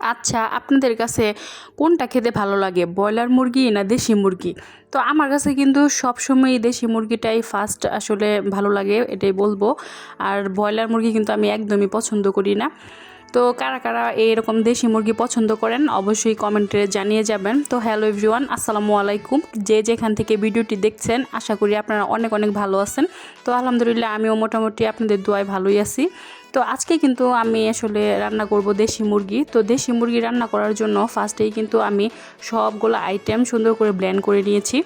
আচ্ছা আপনাদের কাছে কোনটা খেতে ভালো লাগে, ব্রয়লার মুরগি না দেশি মুরগি? তো আমার কাছে কিন্তু সবসময় দেশি মুরগিটাই ফার্স্ট আসলে ভালো লাগে, এটাই বলব। আর ব্রয়লার মুরগি কিন্তু আমি একদমই পছন্দ করি না। তো কারা কারা এরকম দেশি মুরগি পছন্দ করেন, অবশ্যই কমেন্টে জানিয়ে যাবেন। তো হ্যালো এভরিওয়ান, আসসালামু আলাইকুম। যে যেখান থেকে ভিডিওটি দেখছেন, আশা করি আপনারা অনেক অনেক ভালো আছেন। তো আলহামদুলিল্লাহ, আমিও মোটামুটি আপনাদের দোয়ায় ভালোই আছি। তো আজকে কিন্তু আমি আসলে রান্না করব দেশি মুরগি। তো দেশি মুরগি রান্না করার জন্য ফার্স্টেই কিন্তু আমি সবগুলো আইটেম সুন্দর করে ব্লেন্ড করে নিয়েছি।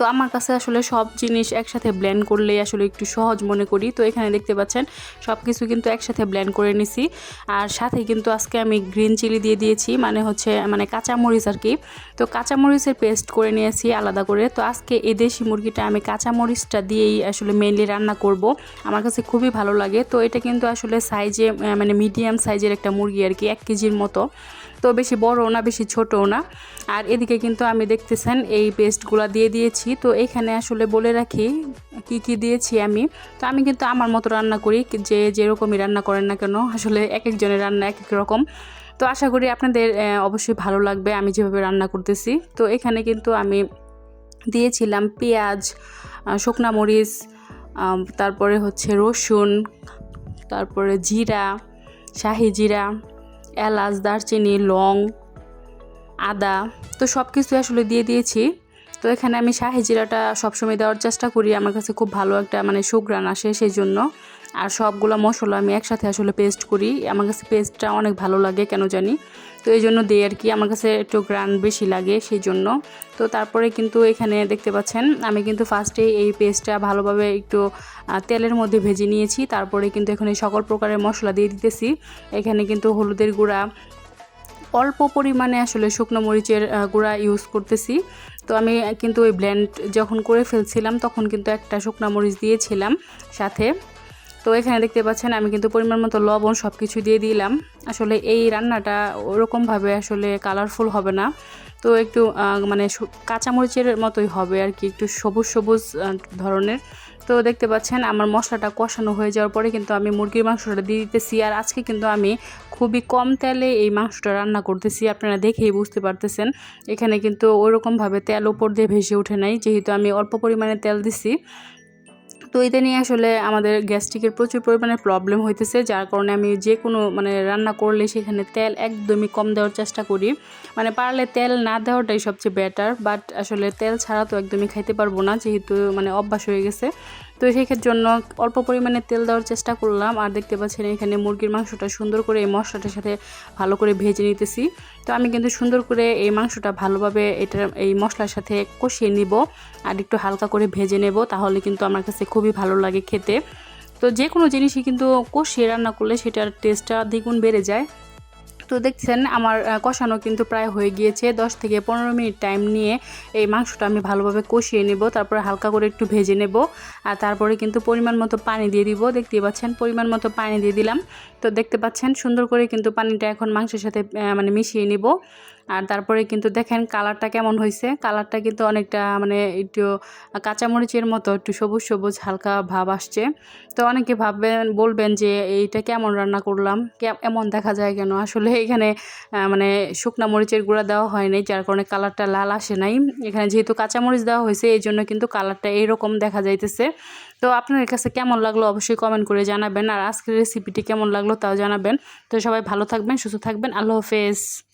তো আমার কাছে আসলে সব জিনিস একসাথে ব্লেন্ড করলেই আসলে একটু সহজ মনে করি। তো এখানে দেখতে পাচ্ছেন সব কিছু কিন্তু একসাথে ব্লেন্ড করে নিছি। আর সাথে কিন্তু আজকে আমি গ্রিন চিলি দিয়ে দিয়েছি মানে হচ্ছে মানে কাঁচামরিচ আর কি। তো কাঁচামরিচের পেস্ট করে নিয়েছি আলাদা করে। তো আজকে এই দেশি মুরগিটা আমি কাঁচামরিচটা দিয়েই আসলে মেনলি রান্না করব। আমার কাছে খুবই ভালো লাগে। তো এটা কিন্তু আসলে সাইজে মানে মিডিয়াম সাইজের একটা মুরগি আর কি, এক কেজির মতো। তো বেশি বড়ও না, বেশি ছোটও না। আর এদিকে কিন্তু আমি দেখতেছেন, এই পেস্টগুলো দিয়ে দিয়েছি। তো এখানে আসলে বলে রাখি কি কি দিয়েছি আমি। তো আমি কিন্তু আমার মতো রান্না করি, যে যেরকমই রান্না করেন না কেন, আসলে এক একজনের রান্না এক এক রকম। তো আশা করি আপনাদের অবশ্যই ভালো লাগবে আমি যেভাবে রান্না করতেছি। তো এখানে কিন্তু আমি দিয়েছিলাম পেঁয়াজ শুকনা মরিচ তারপরে হচ্ছে রসুন, তারপরে জিরা, শাহি জিরা, এলাচ, দারচিনি, লং, আদা। তো সব কিছু আসলে দিয়ে দিয়েছি। তো এখানে আমি শাহি জিরাটা সবসময় দেওয়ার চেষ্টা করি। আমার কাছে খুব ভালো একটা মানে সুগ্রান আসে সেই জন্য আর সবগুলো মশলা আমি একসাথে আসলে পেস্ট করি। আমার কাছে পেস্টটা অনেক ভালো লাগে, কেন জানি? তো এই জন্য দিই আর কি। আমার কাছে একটু গ্রান বেশি লাগে সেই জন্য তো তারপরে কিন্তু এখানে দেখতে পাচ্ছেন, আমি কিন্তু ফার্স্টে এই পেস্টটা ভালোভাবে একটু তেলের মধ্যে ভেজে নিয়েছি। তারপরে কিন্তু এখানে সকল প্রকারের মশলা দিয়ে দিতেছি। এখানে কিন্তু হলুদের গুঁড়া অল্প পরিমাণে আসলে শুকনো মরিচের গুঁড়া ইউজ করতেছি। তো আমি কিন্তু ওই ব্লেন্ড যখন করে ফেলছিলাম, তখন কিন্তু একটা শুকনো মরিচ দিয়েছিলাম সাথে। তো এখানে দেখতে পাচ্ছেন, আমি কিন্তু পরিমাণ মতো লবণ সব কিছু দিয়ে দিলাম। আসলে এই রান্নাটা ওরকমভাবে আসলে কালারফুল হবে না। তো একটু মানে কাঁচামরিচের মতোই হবে আর কি, একটু সবুজ সবুজ ধরনের। তো দেখতে পাচ্ছেন আমার মশলাটা কষানো হয়ে যাওয়ার পরে কিন্তু আমি মুরগির মাংসটা দিয়ে দিতেছি। আর আজকে কিন্তু আমি খুবই কম তেলে এই মাংসটা রান্না করতেছি, আপনারা দেখেই বুঝতে পারতেছেন। এখানে কিন্তু ওইরকমভাবে তেল ওপর দিয়ে ভেসে ওঠে নাই, যেহেতু আমি অল্প পরিমাণে তেল দিছি। তো এটা নিয়ে আসলে আমাদের গ্যাস্ট্রিকের প্রচুর পরিমাণে প্রবলেম হইতেছে। যার কারণে আমি যে কোনো মানে রান্না করলে সেখানে তেল একদমই কম দেওয়ার চেষ্টা করি। মানে পারলে তেল না দেওয়াটাই সবচেয়ে বেটার বাট আসলে তেল ছাড়া তো একদমই খাইতে পারব না, যেহেতু মানে অভ্যাস হয়ে গেছে। তো সেক্ষেত্রে জন্য অল্প পরিমাণে তেল দেওয়ার চেষ্টা করলাম। আর দেখতে পাচ্ছেন এখানে মুরগির মাংসটা সুন্দর করে এই মশলাটার সাথে ভালো করে ভেজে নিতেছি। তো আমি কিন্তু সুন্দর করে এই মাংসটা ভালোভাবে এটা, এই মশলার সাথে কষিয়ে নিব আর একটু হালকা করে ভেজে নেব, তাহলে কিন্তু আমার কাছে খুবই ভালো লাগে খেতে। তো যে কোনো জিনিসই কিন্তু কষিয়ে রান্না করলে সেটার টেস্টটা দ্বিগুণ বেড়ে যায়। তো দেখছেন আমার কষানো কিন্তু প্রায় হয়ে গিয়েছে। দশ থেকে পনেরো মিনিট টাইম নিয়ে এই মাংসটা আমি ভালোভাবে কষিয়ে নেব, তারপরে হালকা করে একটু ভেজে নেব, আর তারপরে কিন্তু পরিমাণ মতো পানি দিয়ে দিব। দেখতে পাচ্ছেন, পরিমাণ মতো পানি দিয়ে দিলাম। তো দেখতে পাচ্ছেন, সুন্দর করে কিন্তু পানিটা এখন মাংসের সাথে মানে মিশিয়ে নিব। আর তারপরে কিন্তু দেখেন কালারটা কেমন হয়েছে কালারটা কিন্তু অনেকটা মানে একটু কাঁচামরিচের মতো, একটু সবুজ সবুজ, হালকা ভাব আসছে। তো অনেকে ভাববেন, বলবেন যে এইটা কেমন রান্না করলাম? এমন দেখা যায় কেন? আসলে এখানে মানে শুকনা মরিচের গুঁড়া দেওয়া হয় নাই, যার কারণে কালারটা লাল আসে নাই। এখানে যেহেতু কাঁচামরিচ দেওয়া হয়েছে, এই জন্য কিন্তু কালারটা এইরকম দেখা যাইতেছে। তো আপনাদের কাছে কেমন লাগল অবশ্যই কমেন্ট করে জানাবেন। আর আজকের রেসিপিটি কেমন লাগল তাও জানাবেন। তো সবাই ভালো থাকবেন, সুস্থ থাকবেন। আল্লাহ হাফেজ।